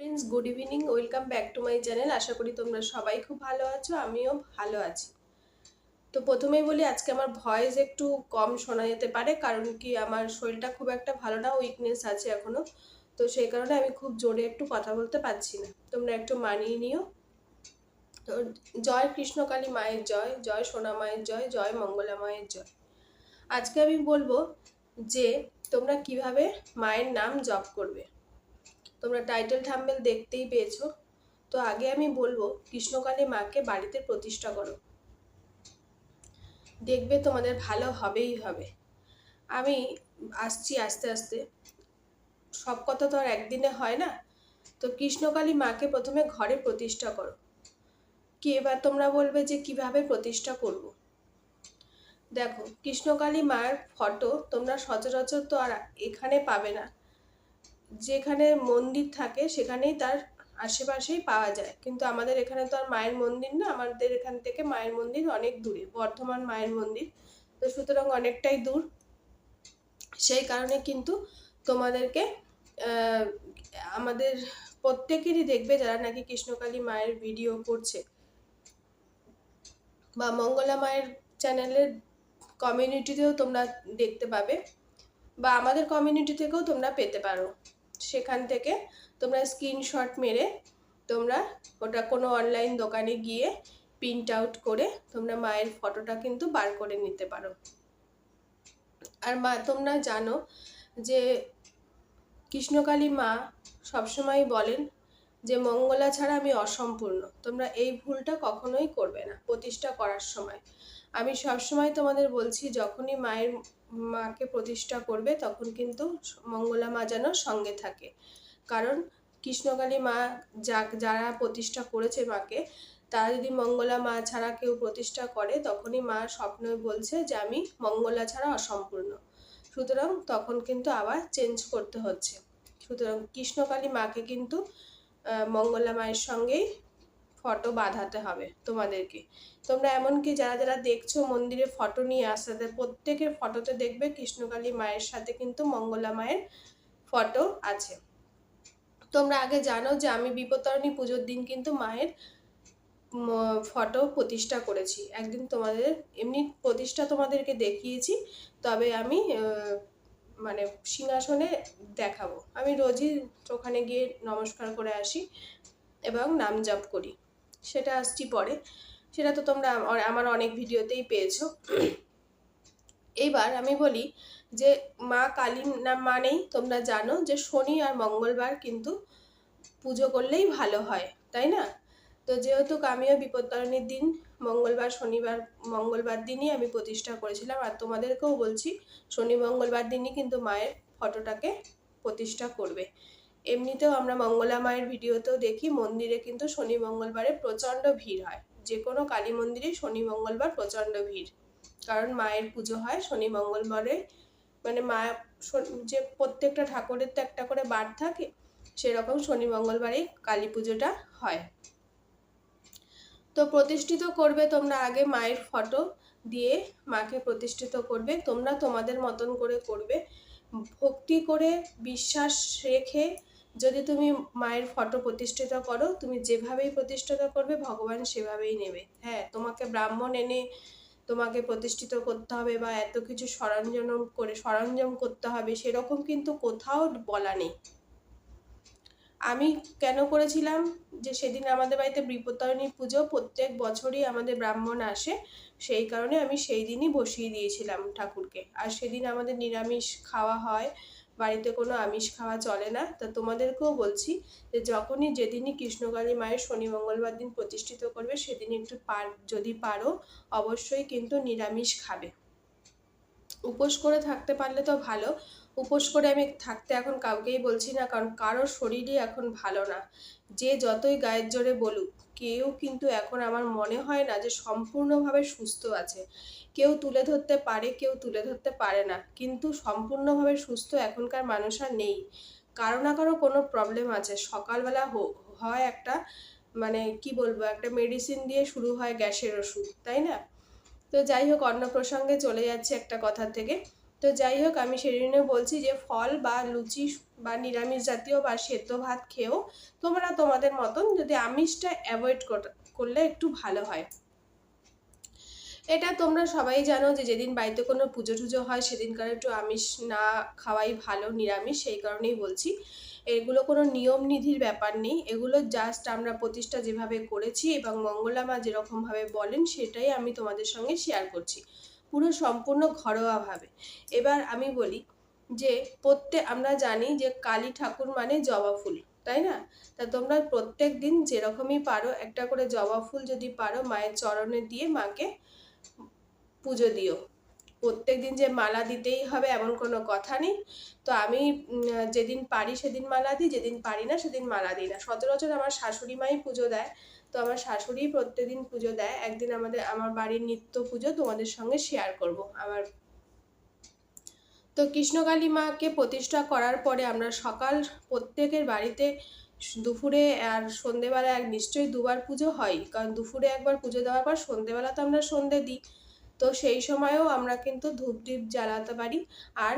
Friends good evening welcome back to my channel আশা করি তোমরা সবাই খুব ভালো আছো, আমিও ভালো আছি। তো প্রথমেই বলি, আজকে আমার ভয়েস একটু কম শোনা যেতে পারে, কারণ কি আমার শরীরটা খুব একটা ভালো না উইকনেস আছে এখনও তো সেই কারণে আমি খুব জোরে একটু কথা বলতে পারছি না। তোমরা একটু মানিয়ে নিও। তো জয় কৃষ্ণকালী মায়ের জয় জয় সোনা মায়ের জয় জয় মঙ্গলা মায়ের জয়। আজকে আমি বলব যে, তোমরা কীভাবে মায়ের নাম জপ করবে। তোমরা টাইটেল থাম্বেল দেখতেই পেয়েছ। তো আগে আমি বলব, কৃষ্ণকালী মাকে বাড়িতে প্রতিষ্ঠা করো। দেখবে তোমাদের ভালো হবেই হবে। আমি আসছি আস্তে আস্তে। সব কথা তো আর একদিনে হয় না। তো কৃষ্ণকালী মাকে প্রথমে ঘরে প্রতিষ্ঠা করো। কি এবার তোমরা বলবে যে কীভাবে প্রতিষ্ঠা করব। দেখো, কৃষ্ণকালী মায়ের ফটো তোমরা সচরাচর তো আর এখানে পাবে না। যেখানে মন্দির থাকে সেখানেই তার আশেপাশেই পাওয়া যায়। কিন্তু আমাদের এখানে তো আর মায়ের মন্দির না, আমাদের এখান থেকে মায়ের মন্দির অনেক দূরে, বর্ধমান মায়ের মন্দির। তো সুতরাং অনেকটাই দূর। সেই কারণে কিন্তু তোমাদেরকে আমাদের প্রত্যেকেরই দেখবে যারা নাকি কৃষ্ণকালী মায়ের ভিডিও করছে। বা মঙ্গলা মায়ের চ্যানেলের কমিউনিটিতেও তোমরা দেখতে পাবে। বা আমাদের কমিউনিটি থেকেও তোমরা পেতে পারো। সেখান থেকে তোমরা স্ক্রিনশট মেরে তোমরা ওটা কোনো অনলাইন দোকানে গিয়ে প্রিন্ট আউট করে তোমরা মায়ের ফটোটা কিন্তু বার করে নিতে পারো। আর মা, তোমরা জানো যে কৃষ্ণকালী মা সবসময় বলেন যে মঙ্গলা ছাড়া আমি অসম্পূর্ণ। তোমরা এই ভুলটা কখনোই করবে না প্রতিষ্ঠা করার সময়। আমি সবসময় তোমাদের বলছি, যখনই মায়ের মাকে প্রতিষ্ঠা করবে, তখন কিন্তু মঙ্গলা মা যেন সঙ্গে থাকে। কারণ কৃষ্ণকালী মা যা, যারা প্রতিষ্ঠা করেছে মাকে, তারা যদি মঙ্গলা মা ছাড়া কেউ প্রতিষ্ঠা করে, তখনই মা স্বপ্নে বলছে যে, আমি মঙ্গলা ছাড়া অসম্পূর্ণ। সুতরাং তখন কিন্তু আবার চেঞ্জ করতে হচ্ছে। সুতরাং কৃষ্ণকালী মাকে কিন্তু মঙ্গলা মায়ের সঙ্গেই ফটো বাঁধাতে হবে তোমাদেরকে। তোমরা এমনকি যারা যারা দেখছ মন্দিরে ফটো নিয়ে আসতে প্রত্যেকের ফটোতে দেখবে কৃষ্ণকালী মায়ের সাথে কিন্তু মঙ্গলা মায়ের ফটো আছে। তোমরা আগে জানো যে আমি বিপত্তারণী পুজোর দিন কিন্তু মায়ের ফটো প্রতিষ্ঠা করেছি। একদিন তোমাদের, এমনি প্রতিষ্ঠা তোমাদেরকে দেখিয়েছি, তবে আমি মানে সিংহাসনে দেখাবো। আমি রোজই ওখানে গিয়ে নমস্কার করে আসি এবং নাম জপ করি। সেটা আসছি পরে। সেটা তো তোমরা আমার অনেক ভিডিওতেই পেয়েছ। এইবার আমি বলি যে মা কালী না মানেই তোমরা জানো যে শনি আর মঙ্গলবার কিন্তু পুজো করলেই ভালো হয়, তাই না? তো যেহেতু আমিও বিপত্তারণীর দিন, মঙ্গলবার, শনিবার, মঙ্গলবার দিনই আমি প্রতিষ্ঠা করেছিলাম আর তোমাদেরকেও বলছি শনি, মঙ্গলবার দিনই কিন্তু মায়ের ফটোটাকে প্রতিষ্ঠা করবে। এমনিতেও আমরা মঙ্গলা মায়ের ভিডিওতেও দেখি মন্দিরে কিন্তু শনি মঙ্গলবারে প্রচণ্ড ভিড় হয়। যে কোনো কালী মন্দিরে শনি মঙ্গলবার প্রচণ্ড ভিড়। কারণ মায়ের পুজো হয় শনি মঙ্গলবারে। মানে মা যে প্রত্যেকটা ঠাকুরের তো একটা করে বার থাকে, সেরকম শনি মঙ্গলবারেই কালী পুজোটা হয়। তো প্রতিষ্ঠিত করবে তোমরা আগে মায়ের ফটো দিয়ে মাকে প্রতিষ্ঠিত করবে। তোমরা তোমাদের মতন করে করবে। ভক্তি করে বিশ্বাস রেখে যদি তুমি মায়ের ফটো প্রতিষ্ঠিত করো, তুমি যেভাবেই প্রতিষ্ঠিত করবে, ভগবান সেভাবেই নেবে। হ্যাঁ তোমাকে ব্রাহ্মণ এনে তোমাকে প্রতিষ্ঠিত করতে হবে বা এত কিছু সরঞ্জাম করে সরঞ্জাম করতে হবে, সেরকম কিন্তু কোথাও বলা নেই। আমি কেন করেছিলাম? যে সেদিন আমাদের বাড়িতে বিপত্তারিণী পুজো, প্রত্যেক বছরই আমাদের ব্রাহ্মণ আসে, সেই কারণে আমি সেই দিনই বসিয়ে দিয়েছিলাম ঠাকুরকে। আর সেদিন আমাদের নিরামিষ খাওয়া হয় বাড়িতে কোনো আমিষ খাওয়া চলে না। তা তোমাদেরকেও বলছি যে যখনই যেদিনই কৃষ্ণকালী মায়ের শনি মঙ্গলবার দিন প্রতিষ্ঠিত করবে, সেদিন একটু পার, যদি পারো অবশ্যই কিন্তু নিরামিষ খাবে। উপোস করে থাকতে পারলে তো ভালো। উপোস করে আমি থাকতে এখন কাউকেই বলছি না, কারণ কারোর শরীরই এখন ভালো না। যে যতই গায়ের জোরে বলুক কেউ কিন্তু এখন আমার মনে হয় না যে সম্পূর্ণভাবে সুস্থ আছে। কেউ তুলে ধরতে পারে, কেউ তুলে ধরতে পারে না। কিন্তু সম্পূর্ণভাবে সুস্থ এখনকার মানুষ আর নেই। কারও না কারও কোনো প্রবলেম আছে। সকালবেলা হয় একটা মানে কি বলব, একটা মেডিসিন দিয়ে শুরু হয় গ্যাসের ওষুধ, তাই না? তো যাই হোক অন্য প্রসঙ্গে চলে যাচ্ছে একটা কথা থেকে। তো যাই হোক, আমি সেদিনে বলছি যে ফল বা লুচি বা নিরামিষ জাতীয় বা সেদ্ধ ভাত খেয়েও তোমরা তোমাদের মতন যদি আমিষটা অ্যাভয়েড করলে একটু ভালো হয়। এটা তোমরা সবাই জানো যে যেদিন বাড়িতে কোনো পুজো টুজো হয়, সেদিনকার একটু আমিষ না খাওয়াই ভালো, নিরামিষ, সেই কারণেই বলছি। এগুলো কোনো নিয়ম নিধির ব্যাপার নেই, এগুলো জাস্ট আমরা প্রতিষ্ঠা যেভাবে করেছি এবং মঙ্গলামা যেরকমভাবে বলেন, সেটাই আমি তোমাদের সঙ্গে শেয়ার করছি। পুরো সম্পূর্ণ ঘরোয়াভাবে। এবার আমি বলি যে প্রত্যেক আমরা জানি যে কালী ঠাকুর মানে জবা ফুল, তাই না? তা তোমরা প্রত্যেক দিন যেরকমই পারো একটা করে জবা ফুল যদি পারো মায়ের চরণে দিয়ে মাকে পুজো দিও। প্রত্যেক দিন যে মালা দিতেই হবে এমন কোনো কথা নেই। তো আমি যেদিন পারি সেদিন মালা দিই, যেদিন পারি না সেদিন মালা দিই না। সচরাচর আমার শাশুড়ি মাই পুজো দেয়। তো আমার শাশুড়ি প্রত্যেকদিন পুজো দেয়। একদিন আমাদের, আমার বাড়ির নিত্য পুজো তোমাদের সঙ্গে শেয়ার করব। আমার তো কৃষ্ণকালী মাকে প্রতিষ্ঠা করার পরে আমরা সকাল প্রত্যেকের বাড়িতে দুপুরে আর সন্ধেবেলা এক নিশ্চয়ই দুবার পুজো হয়। কারণ দুপুরে একবার পুজো দেওয়ার পর সন্ধেবেলা তো আমরা সন্ধে দিই। তো সেই সময়েও আমরা কিন্তু ধূপ দ্বীপ জ্বালাতে পারি। আর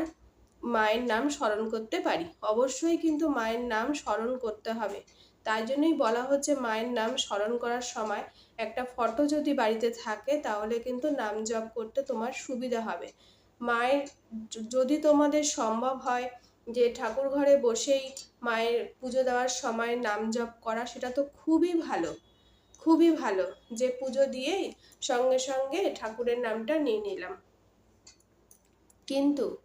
মায়ের নাম স্মরণ করতে পারি। অবশ্যই কিন্তু মায়ের নাম স্মরণ করতে হবে। তাই জন্যই বলা হচ্ছে মায়ের নাম স্মরণ করার সময় একটা ফটো যদি বাড়িতে থাকে তাহলে কিন্তু নাম জপ করতে তোমার সুবিধা হবে। মায়ের যদি তোমাদের সম্ভব হয় যে ঠাকুর ঘরে বসেই মায়ের পুজো দেওয়ার সময় নাম জপ করা, সেটা তো খুবই ভালো। খুবই ভালো যে পুজো দিয়েই সঙ্গে সঙ্গে ঠাকুরের নামটা নিয়ে নিলাম। কিন্তু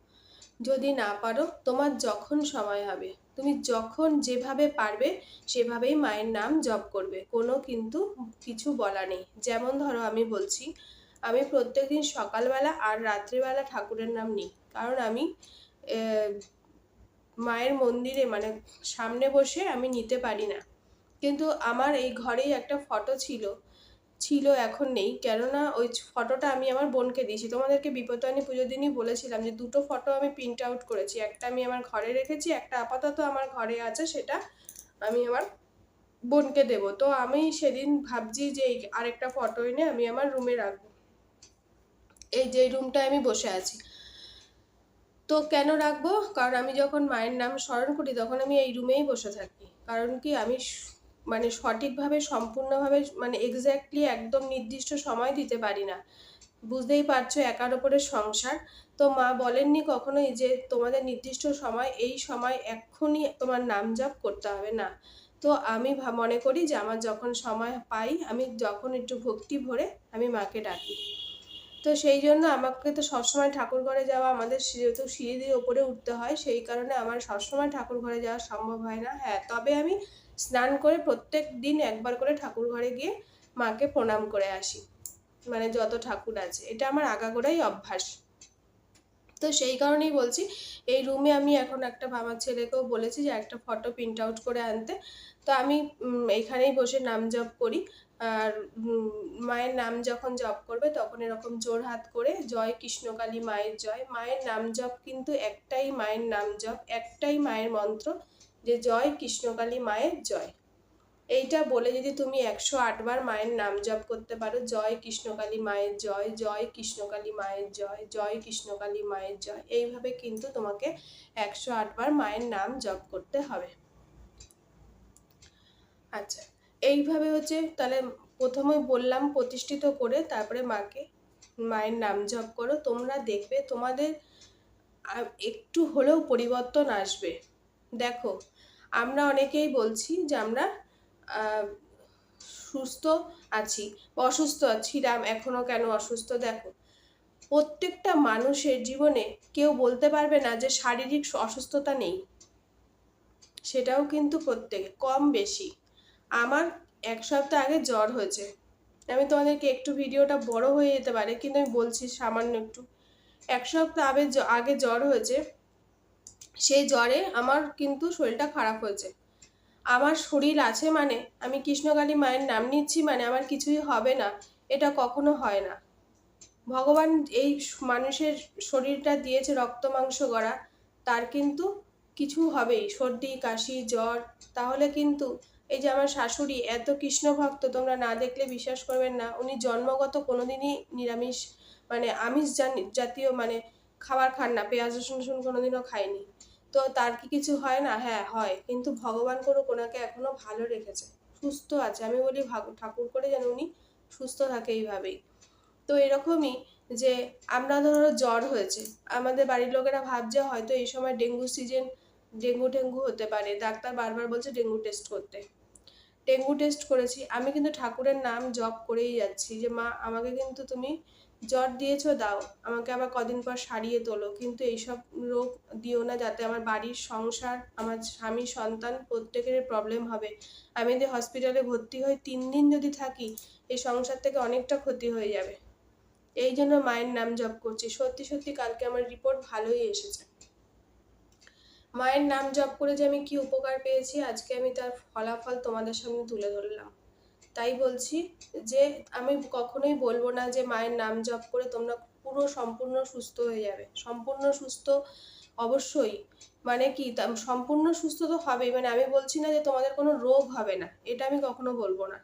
যদি না পারো, তোমার যখন সময় হবে। তুমি যখন যেভাবে পারবে, সেভাবেই মায়ের নাম জপ করবে। কোনো কিন্তু কিছু বলা নেই। যেমন ধরো আমি বলছি, আমি প্রত্যেকদিন সকালবেলা আর রাত্রিবেলা ঠাকুরের নাম নিই। কারণ আমি মায়ের মন্দিরে মানে সামনে বসে আমি নিতে পারি না। কিন্তু আমার এই ঘরেই একটা ফটো ছিল। ছিল, এখন নেই। কেননা ওই ফটোটা আমি আমার বোনকে দিয়েছি। তোমাদেরকে বিপত্তানি পুজোর দিনই বলেছিলাম যে দুটো ফটো আমি প্রিন্ট আউট করেছি। একটা আমি আমার ঘরে রেখেছি, একটা আপাতত আমার ঘরে আছে, সেটা আমি আমার বোনকে দেব। তো আমি সেদিন ভাবছি যে আরেকটা ফটো এনে আমি আমার রুমে রাখব। এই যে রুমটায় আমি বসে আছি। তো কেন রাখব? কারণ আমি যখন মায়ের নাম স্মরণ করি, তখন আমি এই রুমেই বসে থাকি। কারণ কি আমি মানে সঠিকভাবে, সম্পূর্ণভাবে মানে এক্স্যাক্টলি একদম নির্দিষ্ট সময় দিতে পারি না। বুঝতেই পারছ একার ওপরে সংসার। তো মা বলেননি কখনোই যে তোমাদের নির্দিষ্ট সময়, এই সময় এক্ষুনি তোমার নাম জপ করতে হবে না। তো আমি মনে করি যে আমার যখন সময় পাই, আমি যখন একটু ভক্তি ভরে আমি মাকে ডাকি। তো সেই জন্য আমাকে তো সবসময় ঠাকুর ঘরে যাওয়া আমাদের যেহেতু সিঁড়ি দিয়ে ওপরে উঠতে হয়, সেই কারণে আমার সবসময় ঠাকুর ঘরে যাওয়া সম্ভব হয় না। হ্যাঁ তবে আমি স্নান করে প্রত্যেক দিন একবার করে ঠাকুর ঘরে গিয়ে মাকে প্রণাম করে আসি। মানে যত ঠাকুর আছে। এটা আমার আগাগোড়াই অভ্যাস। তো সেই কারণেই বলছি, এই রুমে আমি এখন একটা আমার ছেলেকেও বলেছি যে একটা ফটো প্রিন্ট আউট করে আনতে। তো আমি এখানেই বসে নাম জপ করি। আর মায়ের নাম যখন জপ করবে তখন এরকম জোর হাত করে, জয় কৃষ্ণকালী মায়ের জয়। মায়ের নাম জপ কিন্তু একটাই মায়ের নাম জপ, একটাই মায়ের মন্ত্র। যে জয় কৃষ্ণকালী মায়ের জয়। এইটা বলে যদি তুমি একশো আটবার মায়ের নাম জপ করতে পারো, জয় কৃষ্ণকালী মায়ের জয় জয় কৃষ্ণকালী মায়ের জয় জয় কৃষ্ণকালী মায়ের জয়, এইভাবে কিন্তু তোমাকে একশো আটবার মায়ের নাম জপ করতে হবে। আচ্ছা এইভাবে হচ্ছে তাহলে প্রথমে বললাম প্রতিষ্ঠিত করে তারপরে মাকে মায়ের নাম জপ করো। তোমরা দেখবে তোমাদের একটু হলেও পরিবর্তন আসবে। দেখো, আমরা অনেকেই বলছি যে আমরা সুস্থ আছি, অসুস্থ আছি। রাম এখনও কেন অসুস্থ? দেখো, প্রত্যেকটা মানুষের জীবনে কেউ বলতে পারবে না যে শারীরিক অসুস্থতা নেই। সেটাও কিন্তু প্রত্যেকে, কম বেশি। আমার এক সপ্তাহ আগে জ্বর হয়েছে। আমি তোমাদেরকে একটু ভিডিওটা বড় হয়ে যেতে পারে, কিন্তু আমি বলছি সামান্য একটু। এক সপ্তাহ আগে আগে জ্বর হয়েছে। সেই জ্বরে আমার কিন্তু শরীরটা খারাপ হয়েছে। আমার শরীর আছে মানে আমি কৃষ্ণকালী মায়ের নাম নিচ্ছি মানে আমার কিছুই হবে না, এটা কখনো হয় না। ভগবান এই মানুষের শরীরটা দিয়েছে রক্ত মাংস গড়া, তার কিন্তু কিছু হবেই, সর্দি, কাশি, জ্বর, তাহলে কিন্তু এই যে আমার শাশুড়ি এত কৃষ্ণ ভক্ত তোমরা না দেখলে বিশ্বাস করবেন না, উনি জন্মগত কোনোদিনই নিরামিষ মানে আমিষ জাতীয় মানে খাবার খান না, পেঁয়াজ রসুন রসুন কোনোদিনও খায়নি তো তার কি কিছু হয় না? হ্যাঁ হয়। কিন্তু ভগবান করুক ওনাকে এখনও ভালো রেখেছে। সুস্থ আছে। আমি বলি ঠাকুর করে যেন উনি সুস্থ থাকে এইভাবেই। তো এরকমই যে আমরা ধরো জ্বর হয়েছে। আমাদের বাড়ির লোকেরা ভাবছে হয়তো এই সময় ডেঙ্গু সিজন, ডেঙ্গু টেঙ্গু হতে পারে। ডাক্তার বারবার বলছে ডেঙ্গু টেস্ট করতে। ডেঙ্গু টেস্ট করেছি। আমি কিন্তু ঠাকুরের নাম জপ করেই যাচ্ছি যে, মা, আমাকে কিন্তু তুমি জ্বর দিয়েছ, দাও। আমাকে আবার কদিন পর সারিয়ে তোলো। কিন্তু এইসব রোগ দিও না যাতে আমার বাড়ির সংসার, আমার স্বামী, সন্তান প্রত্যেকের প্রবলেম হবে। আমি যদি হসপিটালে ভর্তি হই, তিন দিন যদি থাকি, এই সংসার থেকে অনেকটা ক্ষতি হয়ে যাবে। এই জন্য মায়ের নাম জপ করছি। সত্যি সত্যি কালকে আমার রিপোর্ট ভালোই এসেছে। মায়ের নাম জপ করে যে আমি কি উপকার পেয়েছি, আজকে আমি তার ফলাফল তোমাদের সামনে তুলে ধরলাম। তাই বলছি যে আমি কখনোই বলব না যে মায়ের নাম জপ করে তোমরা পুরো সম্পূর্ণ সুস্থ হয়ে যাবে। সম্পূর্ণ সুস্থ অবশ্যই। মানে কি? সম্পূর্ণ সুস্থ তো হবেই। মানে আমি বলছি না যে তোমাদের কোনো রোগ হবে না। এটা আমি কখনো বলব না।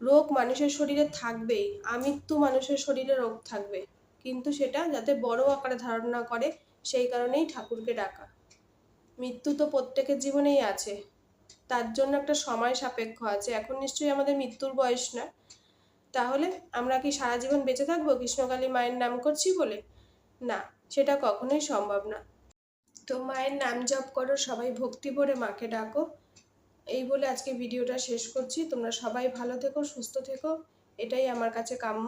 রোগ মানুষের শরীরে থাকবেই। আমৃত্যু মানুষের শরীরে রোগ থাকবে। কিন্তু সেটা যাতে বড় আকারে ধারণ করে, সেই কারণেই ঠাকুরকে ডাকা। মৃত্যু তো প্রত্যেকের জীবনেই আছে। তার জন্য একটা সময় সাপেক্ষ আছে। এখন নিশ্চয়ই আমাদের মৃত্যুর বয়স না। তাহলে আমরা কি সারা জীবন বেঁচে থাকব? কৃষ্ণকালী মায়ের নাম করছি বলে? না, সেটা কখনোই সম্ভব না। তো মায়ের নাম জপ করো, সবাই ভক্তি ভরে মাকে ডাকো। এই বলে আজকে ভিডিওটা শেষ করছি। তোমরা সবাই ভালো থেকো, সুস্থ থেকো। এটাই আমার কাছে কাম্য।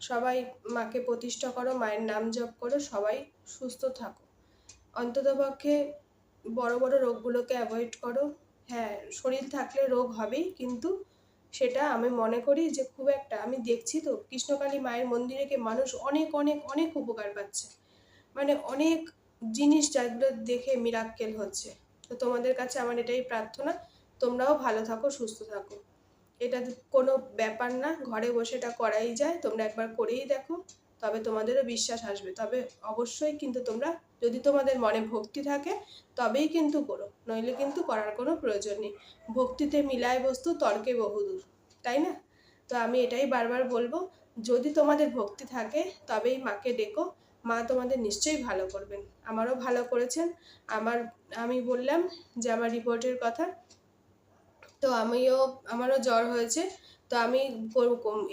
সবাই মাকে প্রতিষ্ঠা করো, মায়ের নাম জপ করো, সবাই সুস্থ থাকো। অন্ততপক্ষে বড় বড় রোগগুলোকে অ্যাভয়েড করো। হ্যাঁ শরীর থাকলে রোগ হবেই, কিন্তু সেটা আমি মনে করি যে খুব একটা, আমি দেখছি তো, কৃষ্ণকালী মায়ের মন্দিরে গিয়ে মানুষ অনেক অনেক অনেক উপকার পাচ্ছে। মানে অনেক জিনিস যাগুলো দেখে মিরাক্কেল হচ্ছে। তো তোমাদের কাছে আমার এটাই প্রার্থনা, তোমরাও ভালো থাকো, সুস্থ থাকো। এটা কোনো ব্যাপার না, ঘরে বসে এটা করাই যায়, তোমরা একবার করেই দেখো। তবে তোমাদেরও বিশ্বাস আসবে। তবে অবশ্যই কিন্তু তোমরা, যদি তোমাদের মনে ভক্তি থাকে, তবেই কিন্তু করো। নইলে কিন্তু করার কোনো প্রয়োজন নেই। ভক্তিতে মিলায় বস্তু, তর্কে বহুদূর। তাই না? তো আমি এটাই বারবার বলব, যদি তোমাদের ভক্তি থাকে, তবেই মাকে ডেকো। মা তোমাদের নিশ্চয়ই ভালো করবেন। আমারও ভালো করেছেন। আমার, আমি বললাম যে আমার রিপোর্টের কথা। তো আমিও, আমারও জ্বর হয়েছে। তো আমি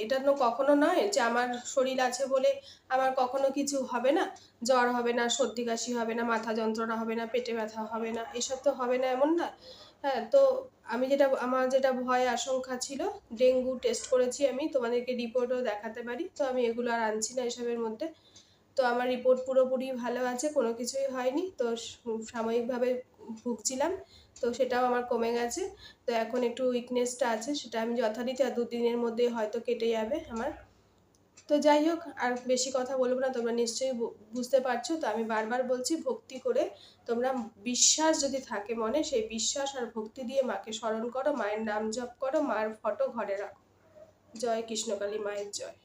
এটা তো কখনো নয় যে আমার শরীর আছে বলে আমার কখনো কিছু হবে না। জ্বর হবে না, সর্দি কাশি হবে না, মাথা যন্ত্রণা হবে না, পেটে ব্যথা হবে না, এসব তো হবে না এমন না। হ্যাঁ তো আমি যেটা, আমার যেটা ভয় আশঙ্কা ছিল, ডেঙ্গু টেস্ট করেছি আমি, তোমাদেরকে রিপোর্টও দেখাতে পারি। তো আমি এগুলো আর আনছি না এসবের মধ্যে। তো আমার রিপোর্ট পুরোপুরি ভালো আছে, কোনো কিছুই হয়নি। তো সাময়িকভাবে ভুগছিলাম, তো সেটাও আমার কমে গেছে। তো এখন একটু উইকনেসটা আছে, সেটা আমি যথারীতি আর দুদিনের মধ্যে হয়তো কেটে যাবে আমার। তো যাই হোক, আর বেশি কথা বলব না, তোমরা নিশ্চয়ই বুঝতে পারছ, তো আমি বারবার বলছি ভক্তি করে তোমরা বিশ্বাস যদি থাকে মনে, সেই বিশ্বাস আর ভক্তি দিয়ে মাকে স্মরণ করো, মায়ের নাম জপ করো মায়ের ফটো ঘরে রাখো। জয় কৃষ্ণকালী, মায়ের জয়।